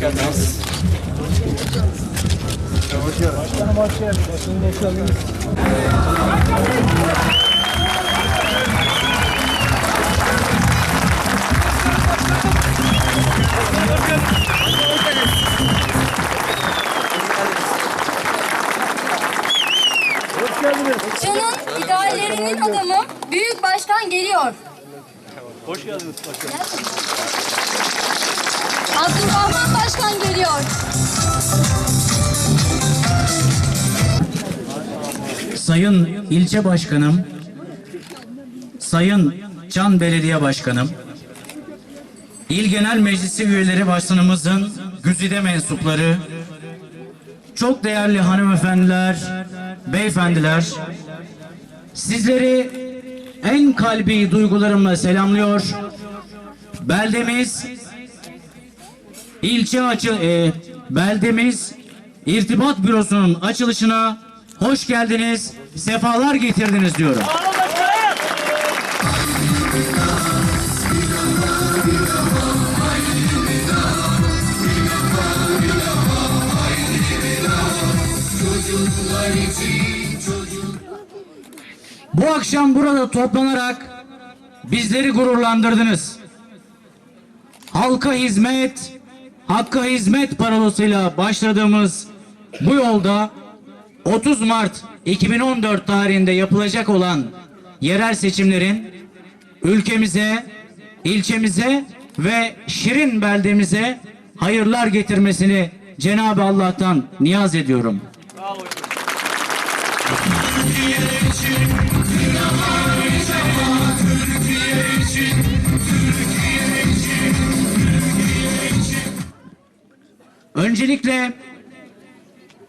Hoş geldiniz. Başkanım hoş geldiniz. Başkanım hoş geldiniz. Hoş geldiniz. Can'ın ideallerinin adamı Büyük Başkan geliyor. Hoş geldiniz başkanım. Abdurrahman Başkan geliyor. Sayın ilçe başkanım, Sayın Can Belediye Başkanım, İl Genel Meclisi üyeleri başkanımızın güzide mensupları, çok değerli hanımefendiler, beyefendiler, sizleri en kalbi duygularımla selamlıyor. Beldemiz ilçe açı e, beldemiz irtibat bürosunun açılışına hoş geldiniz, sefalar getirdiniz diyorum. Bu akşam burada toplanarak bizleri gururlandırdınız. Halka hizmet, hakka hizmet parolasıyla başladığımız bu yolda 30 Mart 2014 tarihinde yapılacak olan yerel seçimlerin ülkemize, ilçemize ve Şirin beldemize hayırlar getirmesini Cenab-ı Allah'tan niyaz ediyorum. Öncelikle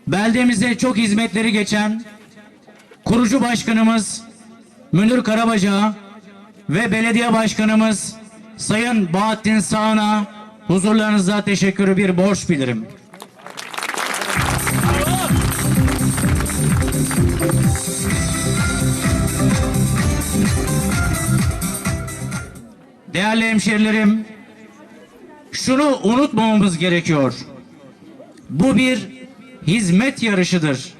beldemize çok hizmetleri geçen kurucu başkanımız Münir Karabaca ve belediye başkanımız Sayın Bahattin Sağına huzurlarınıza teşekkürü bir borç bilirim. Değerli hemşerilerim, şunu unutmamamız gerekiyor. Bu bir hizmet yarışıdır.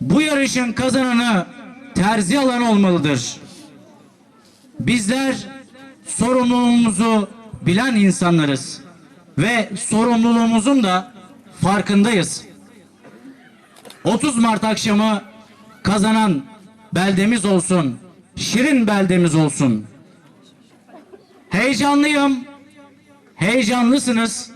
Bu yarışın kazananı terzi alan olmalıdır. Bizler sorumluluğumuzu bilen insanlarız ve sorumluluğumuzun da farkındayız. 30 Mart akşamı kazanan beldemiz olsun, şirin beldemiz olsun. Heyecanlıyım, heyecanlısınız.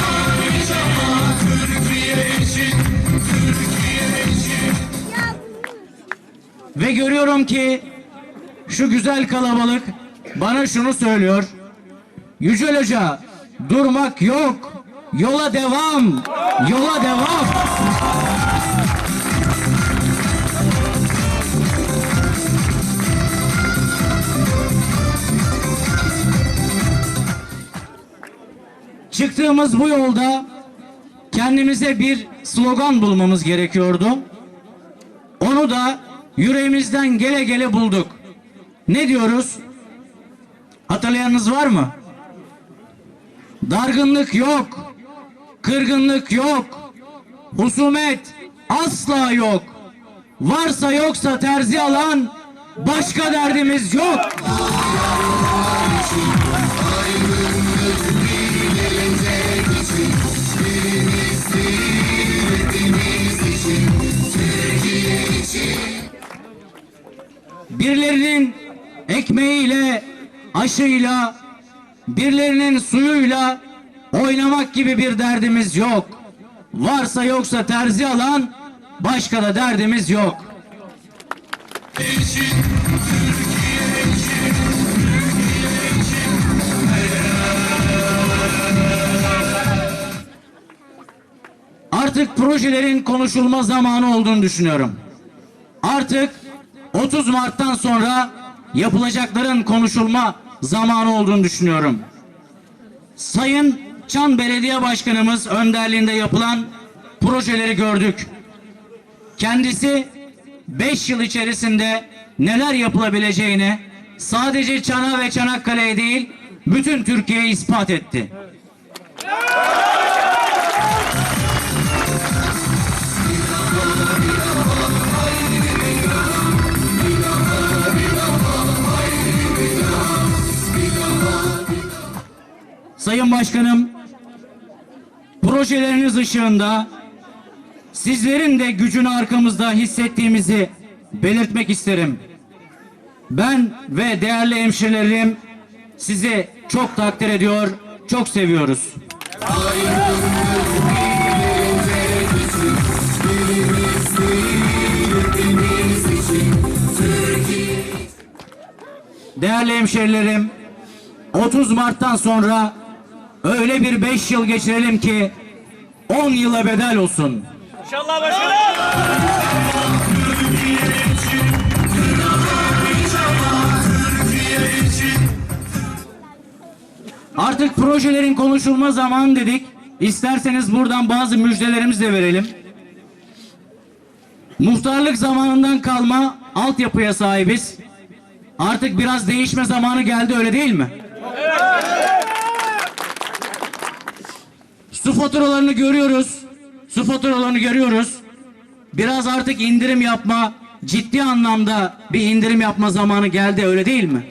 Görüyorum ki şu güzel kalabalık bana şunu söylüyor. Yücel Hoca durmak yok. Yola devam. Yola devam. Çıktığımız bu yolda kendimize bir slogan bulmamız gerekiyordu. Onu da yüreğimizden gele gele bulduk. Ne diyoruz? Hatırlayanınız var mı? Dargınlık yok. Kırgınlık yok. Husumet asla yok. Varsa yoksa terzi alan başka derdimiz yok. Ekmeğiyle, aşıyla, birilerinin suyuyla oynamak gibi bir derdimiz yok. Varsa yoksa terzi alan başka da derdimiz yok. Artık projelerin konuşulma zamanı olduğunu düşünüyorum. Artık 30 Mart'tan sonra yapılacakların konuşulma zamanı olduğunu düşünüyorum. Sayın Çan Belediye Başkanımız önderliğinde yapılan projeleri gördük. Kendisi 5 yıl içerisinde neler yapılabileceğini sadece Çan'a ve Çanakkale'ye değil bütün Türkiye'ye ispat etti. Sayın Başkanım, projeleriniz ışığında sizlerin de gücünü arkamızda hissettiğimizi belirtmek isterim. Ben ve değerli hemşirelerim sizi çok takdir ediyor, çok seviyoruz. Değerli hemşerilerim, 30 Mart'tan sonra öyle bir 5 yıl geçirelim ki 10 yıla bedel olsun. İnşallah başkanım. Artık projelerin konuşulma zamanı dedik. İsterseniz buradan bazı müjdelerimizi de verelim. Muhtarlık zamanından kalma altyapıya sahibiz. Artık biraz değişme zamanı geldi öyle değil mi? Su faturalarını görüyoruz. Su faturalarını görüyoruz. Biraz artık indirim yapma, ciddi anlamda bir indirim yapma zamanı geldi öyle değil mi?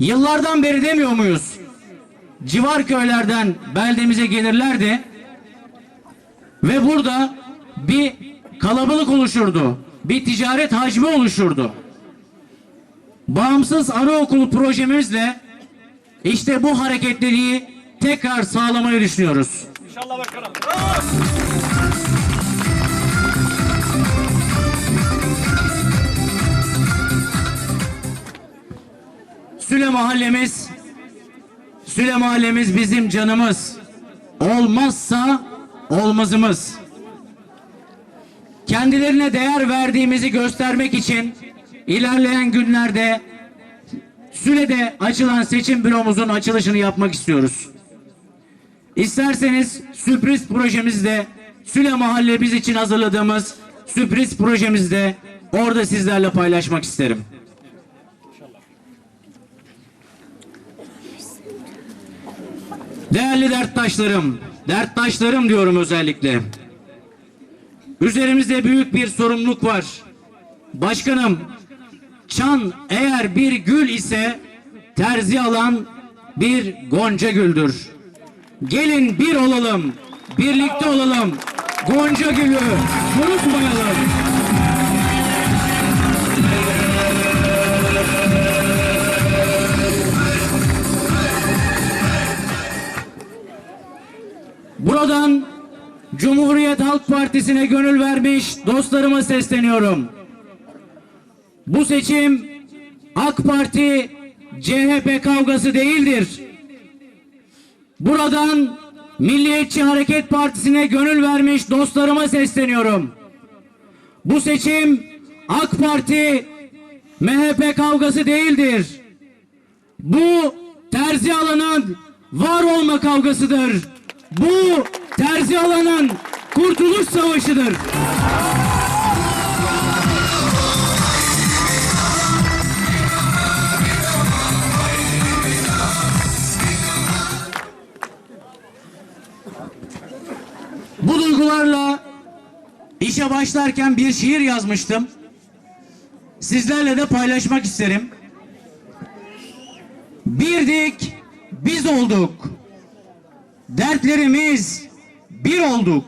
Yıllardan beri demiyor muyuz? Civar köylerden beldemize gelirlerdi ve burada bir kalabalık oluşurdu. Bir ticaret hacmi oluşurdu. Bağımsız anaokulu projemizle işte bu hareketliliği tekrar sağlamayı düşünüyoruz. İnşallah başkanım. Süle mahallemiz Süle mahallemiz bizim canımız. Olmazsa olmazımız. Kendilerine değer verdiğimizi göstermek için ilerleyen günlerde Süle'de açılan seçim büromuzun açılışını yapmak istiyoruz. İsterseniz sürpriz projemizde Süle mahallemiz için hazırladığımız sürpriz projemizde orada sizlerle paylaşmak isterim. Değerli derttaşlarım, derttaşlarım diyorum özellikle. Üzerimizde büyük bir sorumluluk var. Başkanım, çan eğer bir gül ise terzi alan bir gonca güldür. Gelin bir olalım, birlikte olalım. Gonca gülü unutmayalım. Buradan Cumhuriyet Halk Partisi'ne gönül vermiş dostlarıma sesleniyorum. Bu seçim AK Parti CHP kavgası değildir. Buradan Milliyetçi Hareket Partisi'ne gönül vermiş dostlarıma sesleniyorum. Bu seçim AK Parti MHP kavgası değildir. Bu terzi alanın var olma kavgasıdır. Bu terzi alanın kurtuluş savaşıdır. Bu duygularla işe başlarken bir şiir yazmıştım. Sizlerle de paylaşmak isterim. Birdik, biz olduk. Dertlerimiz bir olduk.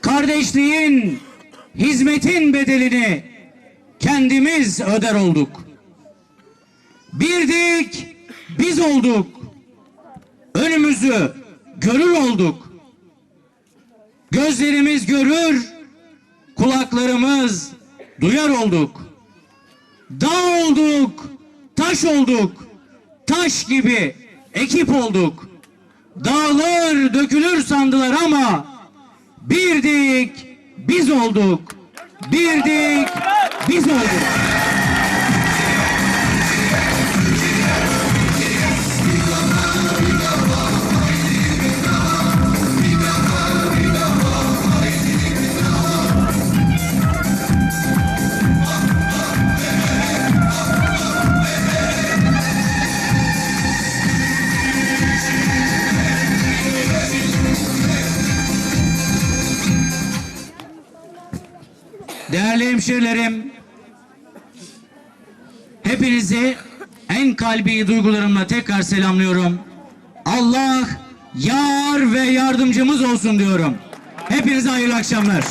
Kardeşliğin, hizmetin bedelini kendimiz öder olduk. Birdik, biz olduk. Önümüzü görür olduk. Gözlerimiz görür, kulaklarımız duyar olduk. Dağ olduk, taş olduk, taş gibi ekip olduk. Dağlar dökülür sandılar ama birdik biz olduk. Birdik biz olduk. Değerli hemşehrilerim, hepinizi en kalbi duygularımla tekrar selamlıyorum. Allah yar ve yardımcımız olsun diyorum. Hepinize hayırlı akşamlar.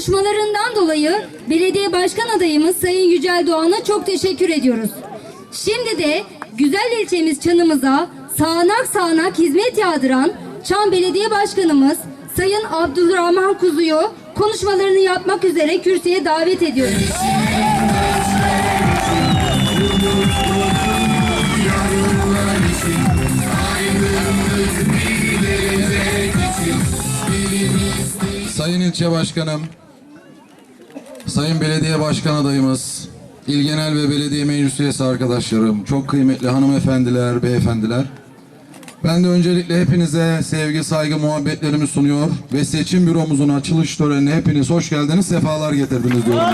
Konuşmalarından dolayı belediye başkan adayımız Sayın Yücel Doğan'a çok teşekkür ediyoruz. Şimdi de güzel ilçemiz Çan'ımıza sağanak sağanak hizmet yağdıran Çan Belediye Başkanımız Sayın Abdülrahman Kuzu'yu konuşmalarını yapmak üzere kürsüye davet ediyoruz. Sayın İlçe Başkanım, Sayın Belediye Başkan adayımız, İl Genel ve Belediye Meclis Üyesi arkadaşlarım, çok kıymetli hanımefendiler, beyefendiler. Ben de öncelikle hepinize sevgi, saygı, muhabbetlerimi sunuyor ve seçim büromuzun açılış törenine hepiniz hoş geldiniz, sefalar getirdiniz diyorum.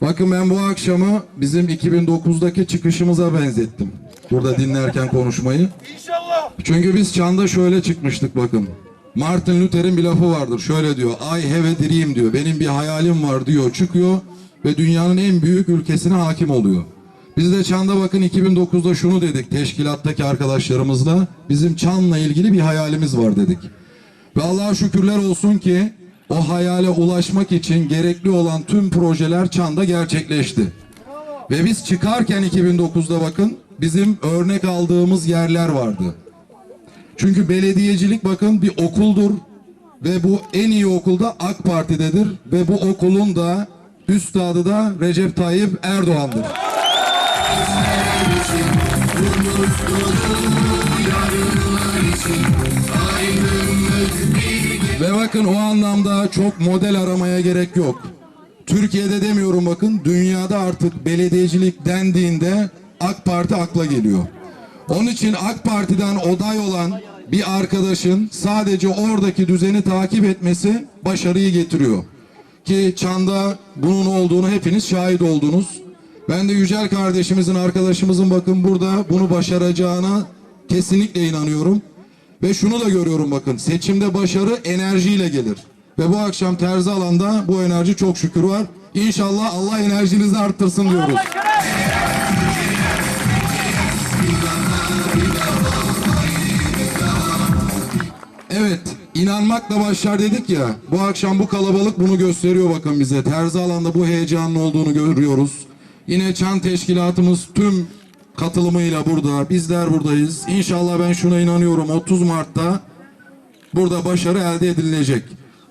Bakın ben bu akşamı bizim 2009'daki çıkışımıza benzettim. Burada dinlerken konuşmayı. İnşallah. Çünkü biz çanda şöyle çıkmıştık bakın. Martin Luther'in bir lafı vardır. Şöyle diyor. I have a dream diyor. Benim bir hayalim var diyor. Çıkıyor ve dünyanın en büyük ülkesine hakim oluyor. Biz de Çan'da bakın 2009'da şunu dedik teşkilattaki arkadaşlarımızla. Bizim Çan'la ilgili bir hayalimiz var dedik. Ve Allah'a şükürler olsun ki o hayale ulaşmak için gerekli olan tüm projeler Çan'da gerçekleşti. Ve biz çıkarken 2009'da bakın bizim örnek aldığımız yerler vardı. Çünkü belediyecilik bakın bir okuldur ve bu en iyi okulda AK Parti'dedir ve bu okulun da üstadı da Recep Tayyip Erdoğan'dır. Ve bakın o anlamda çok model aramaya gerek yok. Türkiye'de demiyorum bakın dünyada artık belediyecilik dendiğinde AK Parti akla geliyor. Onun için AK Parti'den oday olan bir arkadaşın sadece oradaki düzeni takip etmesi başarıyı getiriyor. Ki Çan'da bunun olduğunu hepiniz şahit oldunuz. Ben de Yücel kardeşimizin, arkadaşımızın bakın burada bunu başaracağına kesinlikle inanıyorum. Ve şunu da görüyorum bakın seçimde başarı enerjiyle gelir. Ve bu akşam terzi alanda bu enerji çok şükür var. İnşallah Allah enerjinizi arttırsın diyoruz. Evet, inanmakla başlar dedik ya. Bu akşam bu kalabalık bunu gösteriyor bakın bize. Terzi alanda bu heyecanın olduğunu görüyoruz. Yine Çan Teşkilatımız tüm katılımıyla burada. Bizler buradayız. İnşallah ben şuna inanıyorum. 30 Mart'ta burada başarı elde edilecek.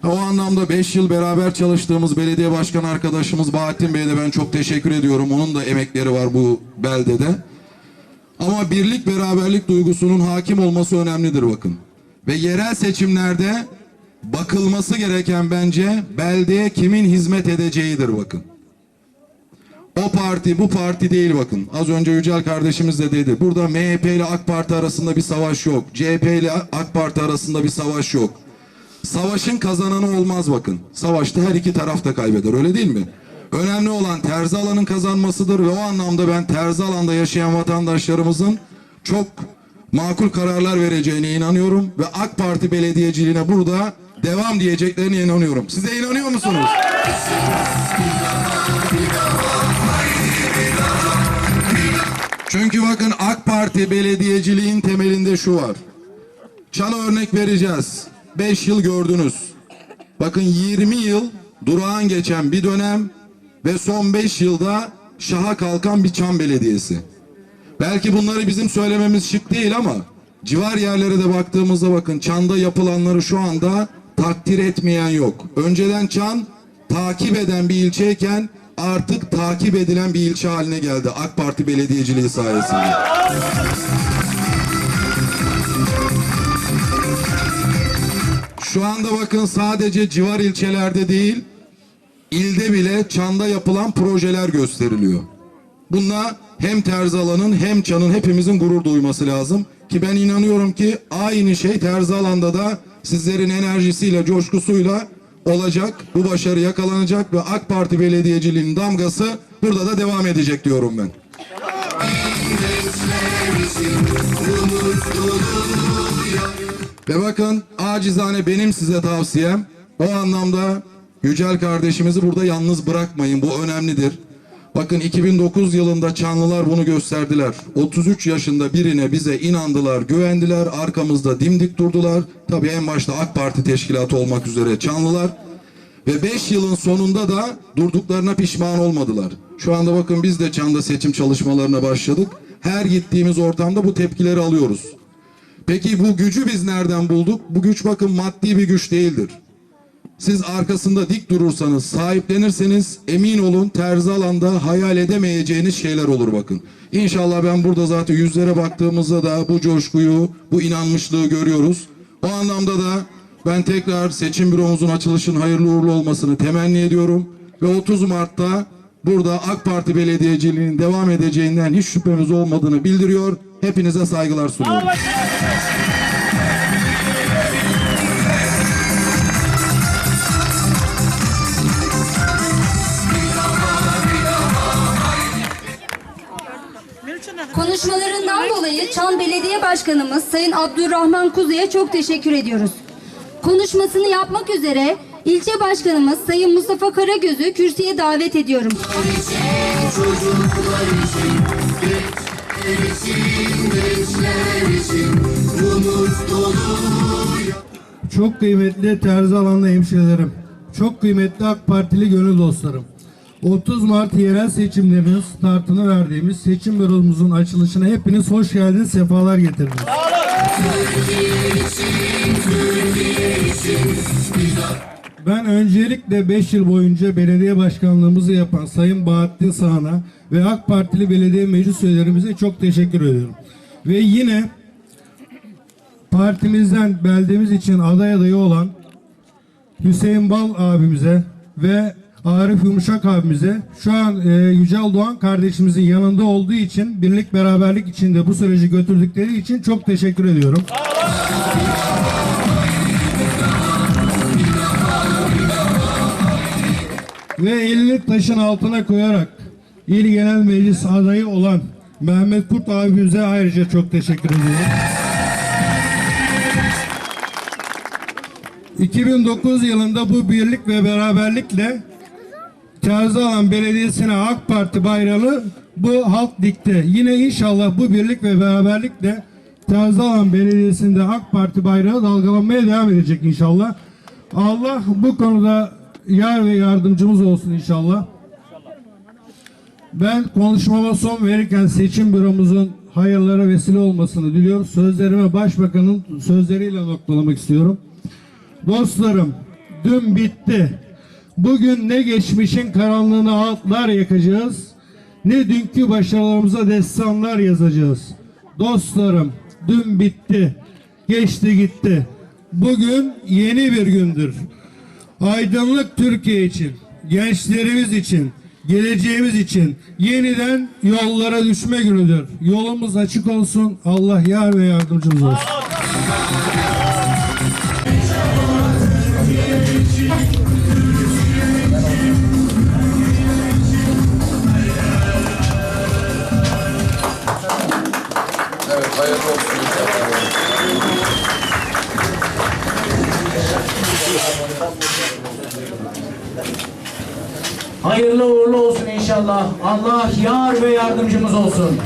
O anlamda 5 yıl beraber çalıştığımız belediye başkan arkadaşımız Bahattin Bey'e de ben çok teşekkür ediyorum. Onun da emekleri var bu beldede. Ama birlik beraberlik duygusunun hakim olması önemlidir bakın. Ve yerel seçimlerde bakılması gereken bence beldeye kimin hizmet edeceğidir bakın. O parti bu parti değil bakın. Az önce Yücel kardeşimiz de dedi. Burada MHP ile AK Parti arasında bir savaş yok. CHP ile AK Parti arasında bir savaş yok. Savaşın kazananı olmaz bakın. Savaşta her iki taraf da kaybeder öyle değil mi? Önemli olan terzi alanın kazanmasıdır ve o anlamda ben terzi alanda yaşayan vatandaşlarımızın çok makul kararlar vereceğine inanıyorum ve AK Parti belediyeciliğine burada devam diyeceklerine inanıyorum. Size inanıyor musunuz? Çünkü bakın AK Parti belediyeciliğin temelinde şu var. Çan'a örnek vereceğiz. 5 yıl gördünüz. Bakın 20 yıl durağan geçen bir dönem ve son 5 yılda şaha kalkan bir Çan Belediyesi. Belki bunları bizim söylememiz şık değil ama civar yerlere de baktığımızda bakın Çan'da yapılanları şu anda takdir etmeyen yok. Önceden Çan takip eden bir ilçeyken artık takip edilen bir ilçe haline geldi AK Parti belediyeciliği sayesinde. Şu anda bakın sadece civar ilçelerde değil, ilde bile Çan'da yapılan projeler gösteriliyor. Bununla hem Terzalan'ın hem Çan'ın hepimizin gurur duyması lazım. Ki ben inanıyorum ki aynı şey Terzalan'da da sizlerin enerjisiyle, coşkusuyla olacak. Bu başarı yakalanacak ve AK Parti belediyeciliğinin damgası burada da devam edecek diyorum ben. Ve bakın acizane benim size tavsiyem o anlamda Yücel kardeşimizi burada yalnız bırakmayın. Bu önemlidir. Bakın 2009 yılında Çanlılar bunu gösterdiler. 33 yaşında birine bize inandılar, güvendiler, arkamızda dimdik durdular. Tabii en başta AK Parti teşkilatı olmak üzere Çanlılar. Ve 5 yılın sonunda da durduklarına pişman olmadılar. Şu anda bakın biz de Çan'da seçim çalışmalarına başladık. Her gittiğimiz ortamda bu tepkileri alıyoruz. Peki bu gücü biz nereden bulduk? Bu güç bakın maddi bir güç değildir. Siz arkasında dik durursanız, sahiplenirseniz emin olun terzi alanda hayal edemeyeceğiniz şeyler olur bakın. İnşallah ben burada zaten yüzlere baktığımızda da bu coşkuyu, bu inanmışlığı görüyoruz. O anlamda da ben tekrar seçim büromuzun açılışın hayırlı uğurlu olmasını temenni ediyorum. Ve 30 Mart'ta burada AK Parti belediyeciliğinin devam edeceğinden hiç şüphemiz olmadığını bildiriyor. Hepinize saygılar sunuyorum. Konuşmalarından dolayı Çan Belediye Başkanımız Sayın Abdurrahman Kuzu'ya çok teşekkür ediyoruz. Konuşmasını yapmak üzere ilçe başkanımız Sayın Mustafa Karagöz'ü kürsüye davet ediyorum. Çok kıymetli terzi alanlı hemşirelerim, çok kıymetli AK Partili gönül dostlarım. 30 Mart yerel seçimlerinin startını verdiğimiz seçim büromuzun açılışına hepiniz hoş geldiniz, sefalar getirdiniz. Ben öncelikle 5 yıl boyunca belediye başkanlığımızı yapan Sayın Bahattin Sağan'a ve AK Partili belediye meclis üyelerimize çok teşekkür ediyorum. Ve yine partimizden beldemiz için aday adayı olan Hüseyin Bal abimize ve Arif Yumuşak abimize şu an e, Yücel Doğan kardeşimizin yanında olduğu için birlik beraberlik içinde bu süreci götürdükleri için çok teşekkür ediyorum. Ve elini taşın altına koyarak İl Genel Meclis adayı olan Mehmet Kurt abimize ayrıca çok teşekkür ediyorum. 2009 yılında bu birlik ve beraberlikle Terzialan Belediyesi'ne AK Parti bayrağını bu halk dikti. Yine inşallah bu birlik ve beraberlikle Terzialan Belediyesi'nde AK Parti bayrağı dalgalanmaya devam edecek inşallah. Allah bu konuda yar ve yardımcımız olsun inşallah. Ben konuşmama son verirken seçim büromuzun hayırlara vesile olmasını diliyorum. Sözlerime başbakanın sözleriyle noktalamak istiyorum. Dostlarım, dün bitti. Bugün ne geçmişin karanlığına altlar yakacağız, ne dünkü başarılarımıza destanlar yazacağız. Dostlarım, dün bitti. Geçti gitti. Bugün yeni bir gündür. Aydınlık Türkiye için, gençlerimiz için, geleceğimiz için yeniden yollara düşme günüdür. Yolumuz açık olsun. Allah yar ve yardımcımız olsun. Hayırlı uğurlu olsun inşallah. Allah yar ve yardımcımız olsun.